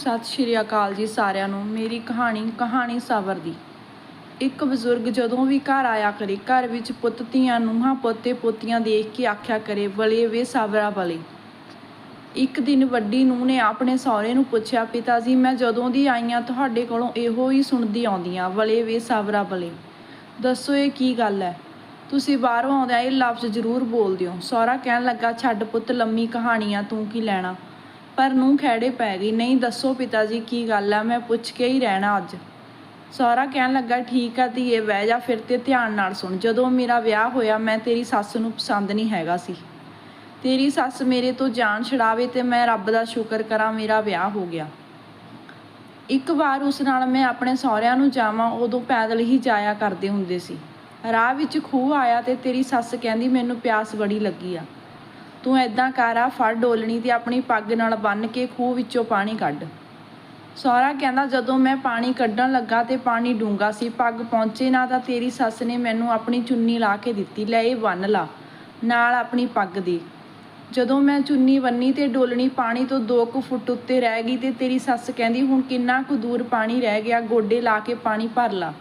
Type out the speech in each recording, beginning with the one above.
ਸਤਿ ਸ਼੍ਰੀ ਅਕਾਲ ਜੀ ਸਾਰਿਆਂ ਨੂੰ। ਮੇਰੀ ਕਹਾਣੀ ਕਹਾਣੀ ਸਾਵਰ ਦੀ। ਇੱਕ ਬਜ਼ੁਰਗ ਜਦੋਂ ਵੀ ਘਰ ਆਇਆ ਕਰੇ, ਘਰ ਵਿੱਚ ਪੁੱਤ ਧੀਆਂ, ਨੂੰਹਾਂ, ਪੋਤੇ, ਪੋਤੀਆਂ ਦੇਖ ਕੇ ਆਖਿਆ ਕਰੇ, ਵਲੇ ਵੇ ਸਾਵਰਾ ਵਲੇ। ਇੱਕ ਦਿਨ ਵੱਡੀ ਨੂੰਹ ਨੇ ਆਪਣੇ ਸਹੁਰੇ ਨੂੰ ਪੁੱਛਿਆ, ਪਿਤਾ ਜੀ, ਮੈਂ ਜਦੋਂ ਦੀ ਆਈ ਹਾਂ ਤੁਹਾਡੇ ਕੋਲੋਂ ਇਹੋ ਹੀ ਸੁਣਦੀ ਆਉਂਦੀ ਹਾਂ ਵਲੇ ਵੇ ਸਾਵਰਾ ਵਲੇ। ਦੱਸੋ ਇਹ ਕੀ ਗੱਲ ਹੈ ਤੁਸੀਂ ਬਾਹਰੋਂ ਆਉਂਦਿਆਂ ਇਹ ਲਫ਼ਜ਼ ਜ਼ਰੂਰ ਬੋਲ ਦਿਓ ਸਹੁਰਾ ਕਹਿਣ ਲੱਗਾ, ਛੱਡ ਪੁੱਤ, ਲੰਮੀ ਕਹਾਣੀ ਆ, ਤੂੰ ਕੀ ਲੈਣਾ? ਪਰ ਨੂੰ ਖੈੜੇ ਪੈ ਗਈ। ਨਹੀਂ, ਦੱਸੋ ਪਿਤਾ ਜੀ ਕੀ ਗੱਲ ਆ? ਮੈਂ ਪੁੱਛ ਕੇ ਹੀ ਰਹਿਣਾ ਅੱਜ। ਸਹੁਰਾ ਕਹਿਣ ਲੱਗਾ, ਠੀਕ ਆ ਧੀਏ, ਬਹਿ ਜਾ ਫਿਰ ਤੇ ਧਿਆਨ ਨਾਲ ਸੁਣ। ਜਦੋਂ ਮੇਰਾ ਵਿਆਹ ਹੋਇਆ, ਮੈਂ ਤੇਰੀ ਸੱਸ ਨੂੰ ਪਸੰਦ ਨਹੀਂ ਹੈਗਾ ਸੀ। ਤੇਰੀ ਸੱਸ ਮੇਰੇ ਤੋਂ ਜਾਨ ਛਡਾਵੇ ਤੇ ਮੈਂ ਰੱਬ ਦਾ ਸ਼ੁਕਰ ਕਰਾਂ, ਮੇਰਾ ਵਿਆਹ ਹੋ ਗਿਆ। ਇੱਕ ਵਾਰ ਉਸ ਨਾਲ ਮੈਂ ਆਪਣੇ ਸਹੁਰਿਆਂ ਨੂੰ ਜਾਵਾਂ, ਉਦੋਂ ਪੈਦਲ ਹੀ ਜਾਇਆ ਕਰਦੇ ਹੁੰਦੇ ਸੀ। ਰਾਹ ਵਿੱਚ ਖੂਹ ਆਇਆ ਤੇ ਤੇਰੀ ਸੱਸ ਕਹਿੰਦੀ, ਮੈਨੂੰ ਪਿਆਸ ਬੜੀ ਲੱਗੀ ਆ। ਤੂੰ ਐਦਾਂ ਕਰ ਆ, ਫੜ ਡੋਲਣੀ ਤੇ ਆਪਣੀ ਪੱਗ ਨਾਲ ਬੰਨ ਕੇ ਖੂਹ ਵਿੱਚੋਂ ਪਾਣੀ ਕੱਢ। ਸਹੁਰਾ ਕਹਿੰਦਾ, ਜਦੋਂ ਮੈਂ ਪਾਣੀ ਕੱਢਣ ਲੱਗਾ ਤੇ ਪਾਣੀ ਡੂੰਗਾ ਸੀ, ਪੱਗ ਪਹੁੰਚੇ ਨਾ ਤਾਂ ਤੇਰੀ ਸੱਸ ਨੇ ਮੈਨੂੰ ਆਪਣੀ ਚੁੰਨੀ ਲਾ ਕੇ ਦਿੱਤੀ, ਲੈ ਇਹ ਬੰਨ ਲਾ, ਨਾਲ ਆਪਣੀ ਪੱਗ ਦੀ। ਜਦੋਂ ਮੈਂ ਚੁੰਨੀ ਬੰਨੀ ਤੇ ਡੋਲਣੀ ਪਾਣੀ ਤੋਂ 2 ਕੁ ਫੁੱਟ ਉੱਤੇ ਰਹਿ ਗਈ ਤੇ ਤੇਰੀ ਸੱਸ ਕਹਿੰਦੀ, ਹੁਣ ਕਿੰਨਾ ਕੁ ਦੂਰ ਪਾਣੀ ਰਹਿ ਗਿਆ, ਗੋਡੇ ਲਾ ਕੇ ਪਾਣੀ ਭਰ ਲਾ।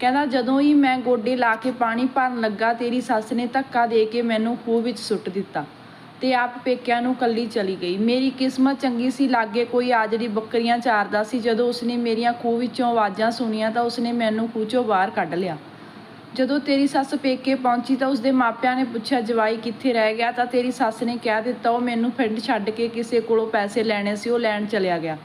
ਕਹਿੰਦਾ, ਜਦੋਂ ਹੀ ਮੈਂ ਗੋਡੇ ਲਾ ਕੇ ਪਾਣੀ ਭਰਨ ਲੱਗਾ, ਤੇਰੀ ਸੱਸ ਨੇ ਧੱਕਾ ਦੇ ਕੇ ਮੈਨੂੰ ਖੂਹ ਵਿੱਚ ਸੁੱਟ ਦਿੱਤਾ। ਤੇ ਆਪ ਪੇਕਿਆਂ ਨੂੰ ਕੱਲੀ ਚਲੀ ਗਈ। ਮੇਰੀ ਕਿਸਮਤ ਚੰਗੀ ਸੀ, ਲਾਗੇ ਕੋਈ ਆਜੜੀ ਬੱਕਰੀਆਂ ਚਾਰਦਾ ਸੀ। ਜਦੋਂ ਉਸਨੇ ਮੇਰੀਆਂ ਖੂਹ ਵਿੱਚੋਂ ਆਵਾਜ਼ਾਂ ਸੁਣੀਆਂ ਤਾਂ ਉਸਨੇ ਮੈਨੂੰ ਖੂਹ ਚੋਂ ਬਾਹਰ ਕੱਢ ਲਿਆ। ਜਦੋਂ ਤੇਰੀ ਸੱਸ ਪੇਕੇ ਪਹੁੰਚੀ ਤਾਂ ਉਸਦੇ ਮਾਪਿਆਂ ਨੇ ਪੁੱਛਿਆ, ਜਵਾਈ ਕਿੱਥੇ ਰਹਿ ਗਿਆ? ਤਾਂ ਤੇਰੀ ਸੱਸ ਨੇ ਕਹਿ ਦਿੱਤਾ, ਉਹ ਮੈਨੂੰ ਪਿੰਡ ਛੱਡ ਕੇ ਕਿਸੇ ਕੋਲੋਂ ਪੈਸੇ ਲੈਣੇ ਸੀ, ਉਹ ਲੈਣ ਚਲਿਆ ਗਿਆ।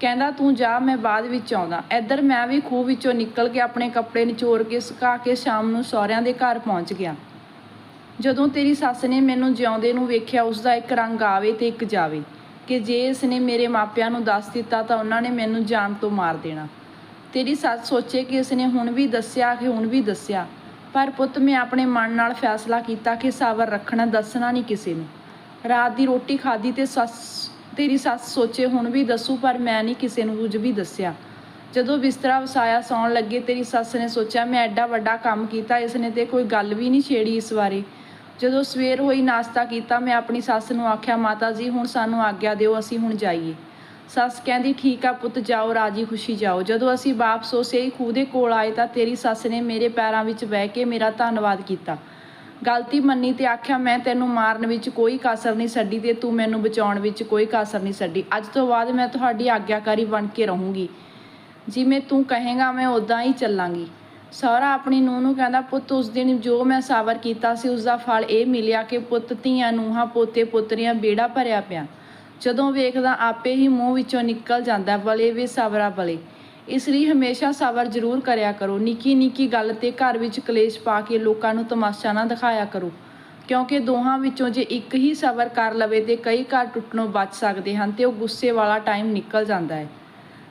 ਕਹਿੰਦਾ, ਤੂੰ ਜਾ, ਮੈਂ ਬਾਅਦ ਵਿੱਚ ਆਉਂਦਾ। ਇੱਧਰ ਮੈਂ ਵੀ ਖੂਹ ਵਿੱਚੋਂ ਨਿਕਲ ਕੇ ਆਪਣੇ ਕੱਪੜੇ ਨਿਚੋੜ ਕੇ ਸੁਕਾ ਕੇ ਸ਼ਾਮ ਨੂੰ ਸਹੁਰਿਆਂ ਦੇ ਘਰ ਪਹੁੰਚ ਗਿਆ। ਜਦੋਂ ਤੇਰੀ ਸੱਸ ਨੇ ਮੈਨੂੰ ਜਿਉਂਦੇ ਨੂੰ ਵੇਖਿਆ ਉਸ ਦਾ ਇੱਕ ਰੰਗ ਆਵੇ ਤੇ ਇੱਕ ਜਾਵੇ। ਕਿ ਜੇ ਇਸ ਨੇ ਮੇਰੇ ਮਾਪਿਆਂ ਨੂੰ ਦੱਸ ਦਿੱਤਾ ਤਾਂ ਉਹਨਾਂ ਨੇ ਮੈਨੂੰ ਜਾਨ ਤੋਂ ਮਾਰ ਦੇਣਾ। ਤੇਰੀ ਸੱਸ ਸੋਚੇ ਕਿ ਇਸ ਨੇ ਹੁਣ ਵੀ ਦੱਸਿਆ ਕਿ ਹੁਣ ਵੀ ਦੱਸਿਆ। ਪਰ ਪੁੱਤ, ਮੈਂ ਆਪਣੇ ਮਨ ਨਾਲ ਫੈਸਲਾ ਕੀਤਾ ਕਿ ਸਾਬਰ ਰੱਖਣਾ, ਦੱਸਣਾ ਨਹੀਂ ਕਿਸੇ ਨੂੰ। ਰਾਤ ਦੀ ਰੋਟੀ ਖਾਧੀ ਤੇ ਸੱਸ, ਤੇਰੀ ਸੱਸ ਸੋਚੇ ਹੁਣ ਵੀ ਦੱਸੂ, ਪਰ ਮੈਂ ਨਹੀਂ ਕਿਸੇ ਨੂੰ ਕੁਝ ਵੀ ਦੱਸਿਆ। ਜਦੋਂ ਬਿਸਤਰਾ ਵਸਾਇਆ, ਸੌਣ ਲੱਗੇ, ਤੇਰੀ ਸੱਸ ਨੇ ਸੋਚਿਆ, ਮੈਂ ਐਡਾ ਵੱਡਾ ਕੰਮ ਕੀਤਾ, ਇਸ ਨੇ ਤੇ ਕੋਈ ਗੱਲ ਵੀ ਨਹੀਂ ਛੇੜੀ ਇਸ ਬਾਰੇ। ਜਦੋਂ ਸਵੇਰ ਹੋਈ ਨਾਸ਼ਤਾ ਕੀਤਾ, ਮੈਂ ਆਪਣੀ ਸੱਸ ਨੂੰ ਆਖਿਆ, ਮਾਤਾ ਜੀ, ਹੁਣ ਸਾਨੂੰ ਆਗਿਆ ਦਿਓ, ਅਸੀਂ ਹੁਣ ਜਾਈਏ। ਸੱਸ ਕਹਿੰਦੀ, ਠੀਕ ਆ ਪੁੱਤ, ਜਾਓ, ਰਾਜੀ ਖੁਸ਼ੀ ਜਾਓ। ਜਦੋਂ ਅਸੀਂ ਵਾਪਸ ਉਸੇ ਹੀ ਖੂਹ ਦੇ ਕੋਲ ਆਏ ਤਾਂ ਤੇਰੀ ਸੱਸ ਨੇ ਮੇਰੇ ਪੈਰਾਂ ਵਿੱਚ ਬਹਿ ਕੇ ਮੇਰਾ ਧੰਨਵਾਦ ਕੀਤਾ। ਗਲਤੀ ਮੰਨੀ ਤੇ ਆਖਿਆ, ਮੈਂ ਤੈਨੂੰ ਮਾਰਨ ਵਿੱਚ ਕੋਈ ਕਸਰ ਨਹੀਂ ਛੱਡੀ ਤੇ ਤੂੰ ਮੈਨੂੰ ਬਚਾਉਣ ਵਿੱਚ ਕੋਈ ਕਸਰ ਨਹੀਂ ਛੱਡੀ। ਅੱਜ ਤੋਂ ਬਾਅਦ ਮੈਂ ਤੁਹਾਡੀ ਆਗਿਆਕਾਰੀ ਬਣ ਕੇ ਰਹੂੰਗੀ। ਜਿਵੇਂ ਤੂੰ ਕਹੇਗਾ, ਮੈਂ ਉਦਾਂ ਹੀ ਚੱਲਾਂਗੀ। ਸਹੁਰਾ ਆਪਣੀ ਨੂੰਹ ਨੂੰ ਕਹਿੰਦਾ, ਪੁੱਤ, ਉਸ ਦਿਨ ਜੋ ਮੈਂ ਸਾਬਰ ਕੀਤਾ ਸੀ, ਉਸ ਦਾ ਫਲ ਇਹ ਮਿਲਿਆ ਕਿ ਪੁੱਤ, ਧੀਆਂ, ਨੂੰਹਾਂ, ਪੋਤੇ, ਪੁੱਤਰੀਆਂ, ਬੇੜਾ ਭਰਿਆ ਪਿਆ। ਜਦੋਂ ਵੇਖਦਾ, ਆਪੇ ਹੀ ਮੂੰਹ ਵਿੱਚੋਂ ਨਿਕਲ ਜਾਂਦਾ, ਬਲੇ ਵੇ ਸਬਰਾ ਬਲੇ। ਇਸ ਲਈ ਹਮੇਸ਼ਾ ਸਬਰ ਜ਼ਰੂਰ ਕਰਿਆ ਕਰੋ। ਨਿੱਕੀ ਨਿੱਕੀ ਗੱਲ ਤੇ ਘਰ ਵਿੱਚ ਕਲੇਸ਼ ਪਾ ਕੇ ਲੋਕਾਂ ਨੂੰ ਤਮਾਸ਼ਾ ਨਾ ਦਿਖਾਇਆ ਕਰੋ। ਕਿਉਂਕਿ ਦੋਹਾਂ ਵਿੱਚੋਂ ਜੇ ਇੱਕ ਹੀ ਸਬਰ ਕਰ ਲਵੇ ਤੇ ਕਈ ਘਰ ਟੁੱਟਣੋਂ ਬਚ ਸਕਦੇ ਹਨ ਤੇ ਉਹ ਗੁੱਸੇ ਵਾਲਾ ਟਾਈਮ ਨਿਕਲ ਜਾਂਦਾ ਹੈ।